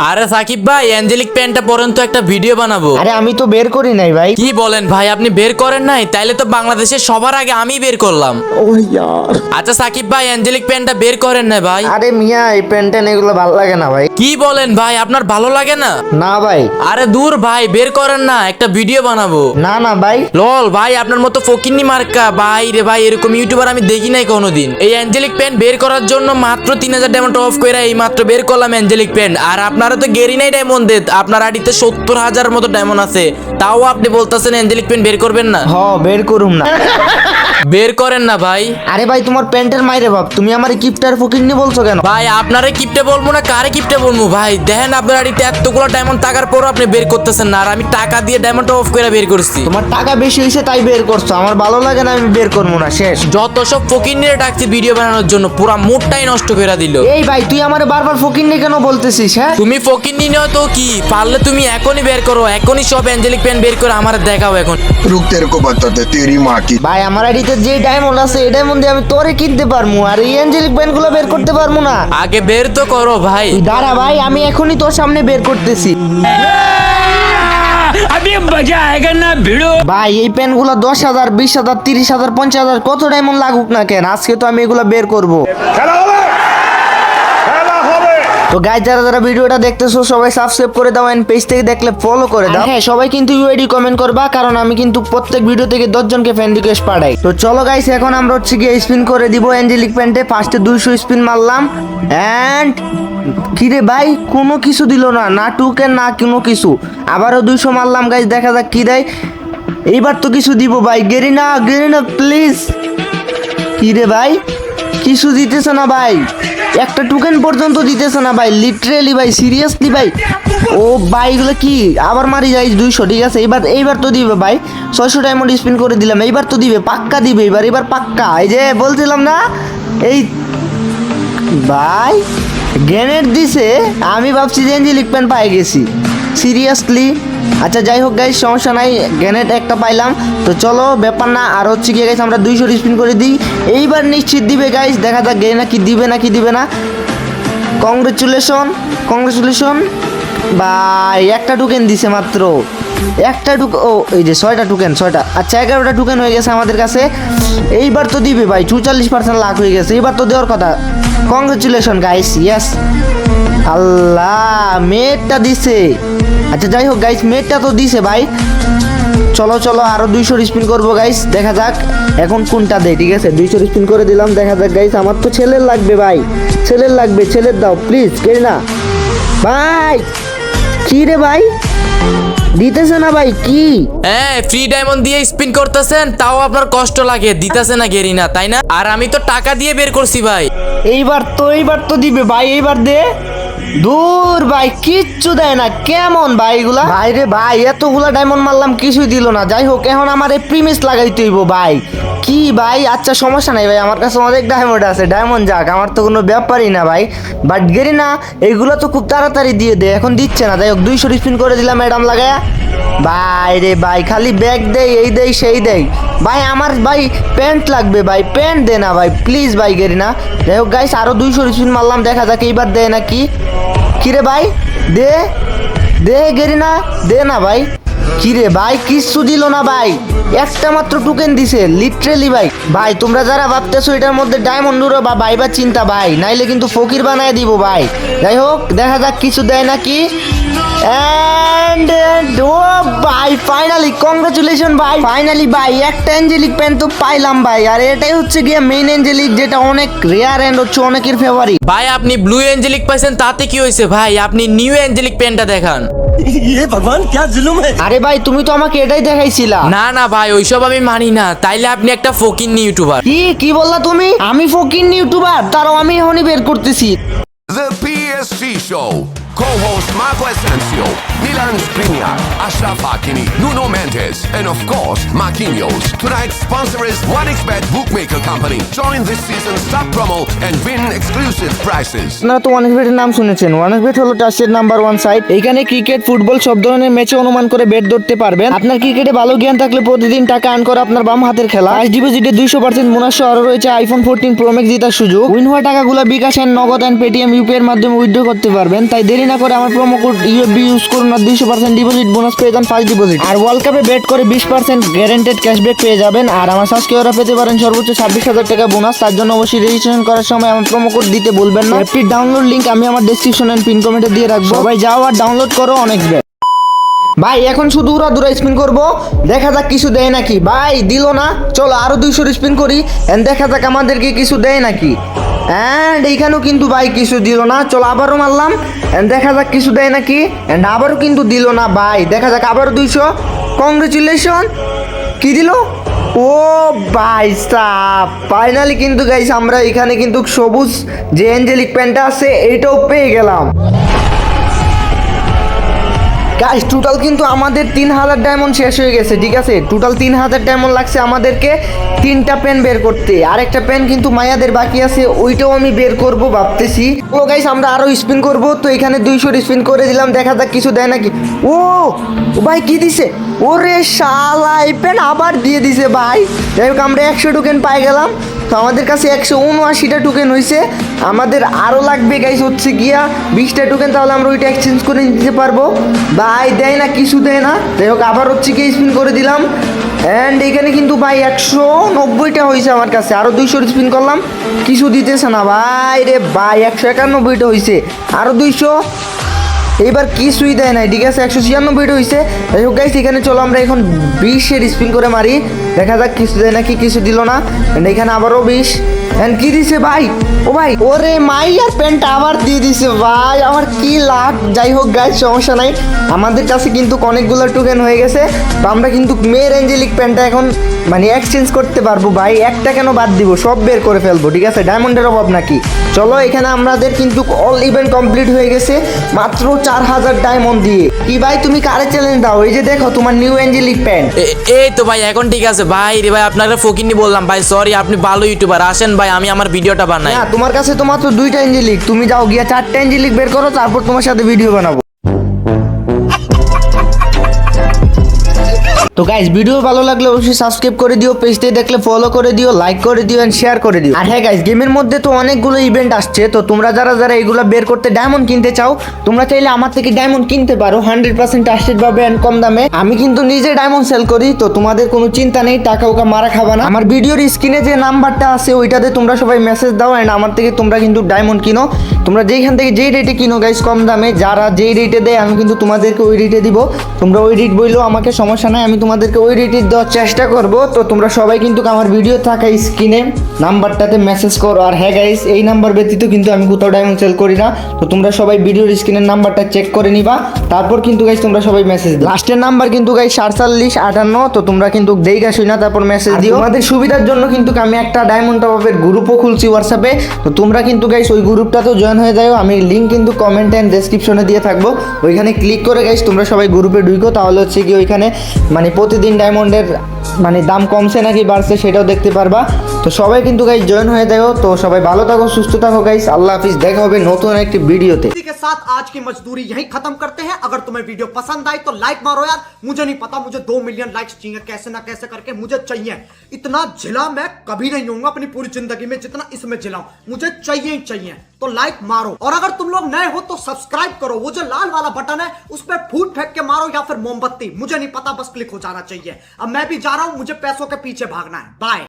আরে সাকিব ভাই অ্যাঞ্জেলিক প্যান্টটা পরেন তো একটা ভিডিও বানাবো। আরে আমি তো বের করি নাই ভাই। কি বলেন ভাই আপনি বের করেন নাই? তাইলে তো বাংলাদেশের সবার আগে আমি বের করলাম। আচ্ছা সাকিব ভাই অ্যাঞ্জেলিক প্যান্টটা বের করেন না ভাই? আরে মিয়া এই প্যান্ট ট্যান এগুলো ভালো লাগে না ভাই। কি বলেন ভাই আপনার ভালো লাগে না? না ভাই। আরে দূর ভাই বের করেন না একটা ভিডিও বানাবো। না না ভাই। লল ভাই আপনার মতো ফকিন্নি মার্কা ভাই রে ভাই এরকম ইউটিউবার আমি দেখি নাই কোনোদিন। এই অ্যাঞ্জেলিক প্যান্ট বের করার জন্য মাত্র তিন হাজার ডায়মন্ড অফ করে এই মাত্র বের করলাম অ্যাঞ্জেলিক প্যান্ট। আর আপনারা তো গেরি নাই ডায়মন্ড দেন আপনার আড়িতে সত্তর হাজার মতো ডায়মন্ড আছে। তাও আপনি বলতেছেন অ্যাঞ্জেলিক পেন বের করবেন না। হ, বের করুম না। বের করেন না ভাই আরে ভাই তোমার প্যান্টের মাইরে বাপ তুমি আমার কিপটার ফকিরনি বলছো কেন ভাই আপনারে কিপটে বলবো না কারে কিপটে বলবো ভাই দেখেন আপনার আড়িতে এতগুলো ডায়মন্ড থাকার পরও আপনি বের করতেছেন না আর আমি টাকা দিয়ে ডায়মন্ড অফ করে বের করছি তোমার টাকা বেশি হয়েছে তাই বের করছো আমার ভালো লাগে না আমি বের করবো না শেষ যত সব ফকির নিয়ে ডাকছি ভিডিও বানানোর জন্য পুরা মুডটাই নষ্ট করে দিল এই ভাই তুই আমার বারবার ফকিরনি কেন বলতেছিস হ্যাঁ তুমি ফকির নিয়ে তো কি পারলে তুমি এখনই বের করো এখনই সব অ্যাঞ্জেলিক প্যান বের করে আমার দেখাও এখন रुक तेरे को बताते तेरी माँ की ভাই আমার আইডিতে কাছে যে ডায়মন্ড আছে এই ডায়মন্ড দিয়ে আমি তোরে কিনতে পারমু আর এই অ্যাঞ্জেলিক ব্যান্ডগুলো বের করতে পারমু না। আগে বের তো করো ভাই। দাঁড়া ভাই আমি এখনই তোর সামনে বের করতেছি। ভাই এই পেনগুলো দশ হাজার বিশ হাজার তিরিশ হাজার পঞ্চাশ হাজার কত ডায়মন্ড লাগুক না কেন? আজকে তো আমি এগুলো বের করব। তো গাইজ যারা যারা ভিডিওটা দেখতেছো সবাই সাবস্ক্রাইব করে দাও এন্ড পেজ থেকে দেখলে ফলো করে দাও। হ্যাঁ সবাই কিন্তু ইউআইডি কমেন্ট করবা কারণ আমি কিন্তু প্রত্যেক ভিডিও থেকে দশ জনকে ফ্রেন্ড রিকোয়েস্ট পাঠাই। তো চলো গাইস এখন আমরা হচ্ছে গিয়ে স্পিন করে দিব অ্যাঞ্জেলিক প্যান্টে ফার্স্টে দুইশো স্পিন মারলাম। অ্যান্ড কিরে ভাই কোনো কিছু দিল না না টুকেন না কোনো কিছু। আবারও দুইশো মারলাম গাইজ দেখা যাক কি দেয়। এইবার তো কিছু দিব ভাই। গেরিনা গেরিনা প্লিজ কি রে ভাই? কিছু দিতেছে না ভাই। একটা টোকেন পর্যন্ত দিতেছে না ভাই লিটারেলি ভাই সিরিয়াসলি ভাই। ও ভাই, এগুলো কি? আবার মারি যাই দুইশো, ঠিক আছে? এইবার এইবার তো দিবে ভাই। ছয়শো ডায়মন্ড স্পিন করে দিলাম, এইবার তো দিবে, পাক্কা দিবে, এবার এবার পাক্কা। এই যে বলছিলাম না, এই ভাই গ্রেনেড দিছে, আমি ভাবছি যে এঞ্জেলিক প্যান পাই গেছি। সিরিয়াসলি আচ্ছা যাই হোক গাইস সমস্যা নাই গ্রেনেড একটা পাইলাম। তো চলো, ব্যাপার না, আর হচ্ছে গিয়ে গাইস আমরা দুইশো স্পিন করে দিই। এইবার নিশ্চিত দিবে গাইস দেখা যাক গ্রেনেড কি দিবে না কি দিবে না। কংগ্রেচুলেশন কংগ্রেচুলেশন ভাই, একটা টোকেন দিছে মাত্র। একটা টুক ও, এই যে ছয়টা টোকেন ছয়টা। আচ্ছা এগারোটা টোকেন হয়ে গেছে আমাদের কাছে। এইবার তো দিবে ভাই, চুচাল্লিশ পার্সেন্ট লাখ হয়ে গেছে। এইবার তো দেওয়ার কথা। কংগ্রেচুলেশন গাইস ইয়েস আল্লাহ, মেয়েরটা দিছে। আচ্ছা যাই হোক গাইস মেয়েরটা তো দিছে ভাই। চলো চলো আরও দুইশো স্পিন করব গাইস দেখা যাক এখন কোনটা দেয় ঠিক আছে? দুইশো স্পিন করে দিলাম দেখা যাক গাইস আমার তো ছেলের লাগবে ভাই। ছেলের লাগবে ছেলের দাও প্লিজ কেড়ে না। ভাই কি রে ভাই? দিতেছে না ভাই কি? হ্যাঁ ফ্রি ডায়মন্ড দিয়ে স্পিন করতেছেন তাও আপনার কষ্ট লাগে দিতেছে না গেরিনা তাই না? আর আমি তো টাকা দিয়ে বের করছি ভাই। এইবার তো এইবার তো দিবে ভাই এইবার দে। দূর ভাই, কিচ্ছু দেয় না। কেমন ভাই এগুলা? ভাই রে ভাই, এতগুলা ডায়মন্ড মারলাম, কিছুই দিল না। যাই হোক, এখন আমার এই প্রিমিস লাগাইতে হইব ভাই। কি ভাই? আচ্ছা সমস্যা নাই ভাই, আমার কাছে অনেক ডায়মন্ড আছে। ডায়মন্ড যাক, আমার তো কোনো ব্যাপারই না ভাই। বাট গেরি না এইগুলো তো খুব তাড়াতাড়ি দিয়ে দে, এখন দিচ্ছে না। যাই হোক, দুইশো স্পিন করে দিলাম ম্যাডাম লাগায়া। ভাই রে ভাই, খালি ব্যাগ দেই, এই দেই, সেই দেই। ভাই, আমার ভাই প্যান্ট লাগবে ভাই প্যান্ট দে না ভাই প্লিজ ভাই গেরি না। যাই হোক গাইস আরও দুইশো স্পিন মারলাম, দেখা যাক এইবার দেয় না কি কিরে ভাই, দে দে গেরি না, দে না ভাই। কিরে ভাই, কিচ্ছু দিল না ভাই। একটা মাত্র টোকেন দিছে লিটারেলি ভাই। ভাই, তোমরা যারা ভাবতেছো এটার মধ্যে ডায়মন্ড উড়ো বা ভাইবার চিন্তা ভাই, নাইলে কিন্তু ফকির বানায় দিব ভাই। যাই হোক, দেখা যাক কিছু দেয় নাকি। এন্ড ও ভাই ফাইনালি কংগ্রাচুলেশন ভাই। ফাইনালি ভাই, একটা অ্যাঞ্জেলিক প্যান তো পাইলাম ভাই। আর এটাই হচ্ছে গিয়ে মেইন অ্যাঞ্জেলিক যেটা অনেক রেয়ার এন্ড হচ্ছে অনেকের ফেভারিট ভাই, আপনি ব্লু অ্যাঞ্জেলিক পাইছেন, তাতে কি হয়েছে? ভাই, আপনি নিউ অ্যাঞ্জেলিক প্যানটা দেখান। ইয়ে ভগবান ক্যা জুলুম হ্যায় আরে ভাই তুমি তো আমাকে এটাই দেখাইছিলা। না না ভাই ওইসব আমি মানি না। তাইলে আপনি একটা ফকিন্নি ইউটিউবার। কি কি বললা তুমি? আমি ফকিন্নি ইউটিউবার তারও আমি এখনই বের করতেছি। The PSC Show. Co-host Marco Asensio, Milan Skriniar, Ashraf Hakimi, Nuno Mendes, and of course, Marquinhos. Tonight's sponsor is OneXBet Bookmaker Company. Join this season's top promo and win exclusive prizes. আপনারা তো ওয়ানএক্সবেটের নাম শুনেছেন one x bet হলো trusted number one site এখানে cricket football সব ধরনের ম্যাচে অনুমান করে বেট ধরতে পারবেন আপনার ক্রিকেটে ভালো জ্ঞান থাকলে প্রতিদিন টাকা আর্ন করা আপনার বাম হাতের খেলা ফার্স্ট ডিপোজিটে দুইশো পার্সেন্ট বোনাস আরও রয়েছে আইফোন ফোরটিন প্রো জেতার সুযোগ উইন হওয়া টাকাগুলো বিকাশ নগদ অ্যান্ড পেটিএম ইউপিআই এর মাধ্যমে উইথড্র করতে পারবেন তাই দেরি দেরি না করে আমার প্রোমো কোড ইউএফবি ইউজ করুন আর দুইশো পার্সেন্ট ডিপোজিট বোনাস পেয়ে যান ফার্স্ট ডিপোজিট আর ওয়ার্ল্ড কাপে বেট করে বিশ পার্সেন্ট গ্যারেন্টেড ক্যাশব্যাক পেয়ে যাবেন আর আমার সাবস্ক্রাইবাররা পেতে পারেন সর্বোচ্চ ছাব্বিশ হাজার টাকা বোনাস তার জন্য অবশ্যই রেজিস্ট্রেশন করার সময় আমার প্রোমো কোড দিতে বলবেন না। অ্যাপটির ডাউনলোড লিঙ্ক আমি আমার ডেসক্রিপশন এন্ড পিন কমেন্টে দিয়ে রাখব। সবাই যাও আর ডাউনলোড করো, অনেক ব্যাট ভাই, এখন শুধু ওরা দুরা স্পিন করব। দেখা যাক কিছু দেয় নাকি। ভাই, দিল না। চলো আরও দুইশো স্পিন করি। দেখা যাক আমাদেরকে কিছু দেয় নাকি। অ্যান্ড এইখানেও কিন্তু ভাই কিছু দিল না। চলো আবারও মারলাম। এন্ড দেখা যাক কিছু দেয় নাকি। অ্যান্ড আবারও কিন্তু দিল না ভাই। দেখা যাক, আবারও দুইশো। কংগ্রেচুলেশন কি দিল? ও ভাই সাপ ফাইনালি কিন্তু গাইস আমরা এখানে কিন্তু সবুজ যে অ্যাঞ্জেলিক প্যান্টটা আছে, এটাও পেয়ে গেলাম। গাইস টোটাল কিন্তু আমাদের তিন হাজার ডায়মন্ড শেষ হয়ে গেছে, ঠিক আছে? টোটাল তিন হাজার ডায়মন্ড লাগছে আমাদেরকে তিনটা পেন বের করতে। আরেকটা পেন কিন্তু মায়াদের বাকি আছে, ওইটাও আমি বের করব ভাবতেছি। ও গাইস আমরা আরও স্পিন করব, তো এখানে দুইশো স্পিন করে দিলাম, দেখা যাক কিছু দেয় নাকি। ও ভাই, কি দিছে? ওরে শালা, এই পেন আবার দিয়ে দিছে ভাই। যাই হোক, আমরা একশো টোকেন পাই গেলাম। তো আমাদের কাছে একশো উনআশিটা টোকেন হয়েছে আমাদের আরও লাগবে গাইস হচ্ছে গিয়া বিশটা টোকেন তাহলে আমরা ওইটা এক্সচেঞ্জ করে নিতে পারব। ভাই, দেয় না, কিছু দেয় না। যাই হোক, আবার হচ্ছে গিয়ে স্পিন করে দিলাম। অ্যান্ড এখানে কিন্তু ভাই একশো নব্বইটা হয়েছে আমার কাছে। আরও দুইশো স্পিন করলাম। কিছু দিতেছে না ভাই রে ভাই, একশো একানব্বইটা হয়েছে আরও দুইশো। এইবার কিছুই দেয় নাই, ঠিক আছে? একশো ছিয়ানব্বইটা হয়েছে যাই হোক গাইস এখানে চলো, আমরা এখন বিশের স্পিন করে মারি। দেখা যাক কিছু দেয় নাকি কিছু দিল না। এখানে আবারও বিশ। এন্ড কি দিছে ভাই? ও ভাই। ওরে মাই আর প্যান্টটা আবার দিয়ে দিছে ভাই। আমার কি লাভ? যাই হোক গাইস সমস্যা নাই। আমাদের কাছে কিন্তু অনেকগুলো টোকেন হয়ে গেছে। তো আমরা কিন্তু মেয়ের অ্যাঞ্জেলিক প্যান্টটা এখন মানে এক্সচেঞ্জ করতে পারব ভাই। একটা কেন বাদ দিব? সব বের করে ফেলব ঠিক আছে? ডায়মন্ডের অভাব নাকি? চলো এখানে আমাদের কিন্তু অল ইভেন্ট কমপ্লিট হয়ে গেছে। মাত্র চার হাজার ডায়মন্ড দিয়ে। কি ভাই তুমি কারে চ্যালেঞ্জ দাও? এই যে দেখো তোমার নিউ অ্যাঞ্জেলিক প্যান্ট এই তো ভাই এখন ঠিক আছে। ভাই রে ভাই আপনাকে ফকিনি বললাম। ভাই সরি আপনি ভালো ইউটিউবার আসেন ভাই। আমি আমার ভিডিওটা বানাই। না, তোমার কাছে তোমার তো দুইটা এঞ্জেলিক। তুমি যাও গিয়ে চারটা এঞ্জেলিক বের করো, তারপর তোমার সাথে ভিডিও বানাবো। তো গাইজ ভিডিও ভালো লাগলে অবশ্যই সাবস্ক্রাইব করে দিও পেজতে দেখলে ফলো করে দিও লাইক করে দিও এন্ড শেয়ার করে দিও। আর হ্যাঁ গাইজ গেমের মধ্যে তো অনেকগুলো ইভেন্ট আসছে, তো তোমরা যারা যারা এগুলো বের করতে ডায়মন্ড কিনতে চাও, তোমরা চাইলে আমার থেকে ডায়মন্ড কিনতে পারো হান্ড্রেড পার্সেন্ট ট্রাস্টেড পাবে এন্ড কম দামে। আমি কিন্তু নিজে ডায়মন্ড সেল করি, তো তোমাদের কোনো চিন্তা নেই, টাকা ওকা মারা খাবা না। আমার ভিডিওর স্ক্রিনে যে নাম্বারটা আছে, ওইটাতে তোমরা সবাই মেসেজ দাও এন্ড আমার থেকে তোমরা কিন্তু ডায়মন্ড কিনো। তোমরা যেইখান থেকে যেই রেটে কিনো গাইজ কম দামে। যারা যেই রেটে দেয়, আমি কিন্তু তোমাদেরকে ওই রেটে দিব। তোমরা ওই রেট বললেও আমাকে সমস্যা নাই আমি তোমাদেরকে ওই রেটে দেওয়ার চেষ্টা করব। তো তোমরা সবাই কিন্তু আমার ভিডিও থাকা স্ক্রিনে নাম্বারটাতে মেসেজ করো। আর হ্যাঁ গাইস এই নাম্বার ব্যতীত কিন্তু আমি কোথাও ডায়মন্ড সেল করি না। তো তোমরা সবাই ভিডিওর স্ক্রিনের নাম্বারটা চেক করে নিবা। তারপর কিন্তু গাইস তোমরা সবাই মেসেজ লাস্টের নাম্বার কিন্তু গাইস সাতচল্লিশ আটান্ন তো তোমরা কিন্তু দেই গাছই না তারপর মেসেজ দিও। আমাদের সুবিধার জন্য কিন্তু আমি একটা ডায়মন্ড টপের গ্রুপও খুলছি হোয়াটসঅ্যাপে তো তোমরা কিন্তু গাইস ওই গ্রুপটাতেও জয়েন হয়ে যাও। আমি লিঙ্ক কিন্তু কমেন্ট অ্যান্ড ডেসক্রিপশনে দিয়ে থাকব। ওইখানে ক্লিক করে গাইস তোমরা সবাই গ্রুপে ঢুকো তাহলে হচ্ছে কি ওইখানে মানে প্রতিদিন ডায়মন্ডের মানে দাম কমছে নাকি বাড়ছে সেটাও দেখতে পারবা। তো সবাই কিন্তু গাইস জয়েন হয়ে যাও তো সবাই ভালো থাকো সুস্থ থাকো গাইস আল্লাহ হাফিজ দেখা হবে নতুন একটি ভিডিওতে इसी के साथ आज की मजदूरी यहीं खत्म करते हैं अगर तुम्हें वीडियो पसंद आई तो लाइक मारो यार मुझे नहीं पता मुझे दो मिलियन लाइक्स चाहिए कैसे ना कैसे करके मुझे चाहिए इतना झिला मैं कभी नहीं होऊंगा अपनी पूरी जिंदगी में जितना इसमें झिलाऊं मुझे चाहिए ही चाहिए तो लाइक मारो और अगर तुम लोग नए हो तो सब्सक्राइब करो वो जो लाल वाला बटन है उस पर फूट फेंक के मारो या फिर मोमबत्ती मुझे नहीं पता बस क्लिक हो जाना चाहिए अब मैं भी जा रहा हूं मुझे पैसों के पीछे भागना है बाय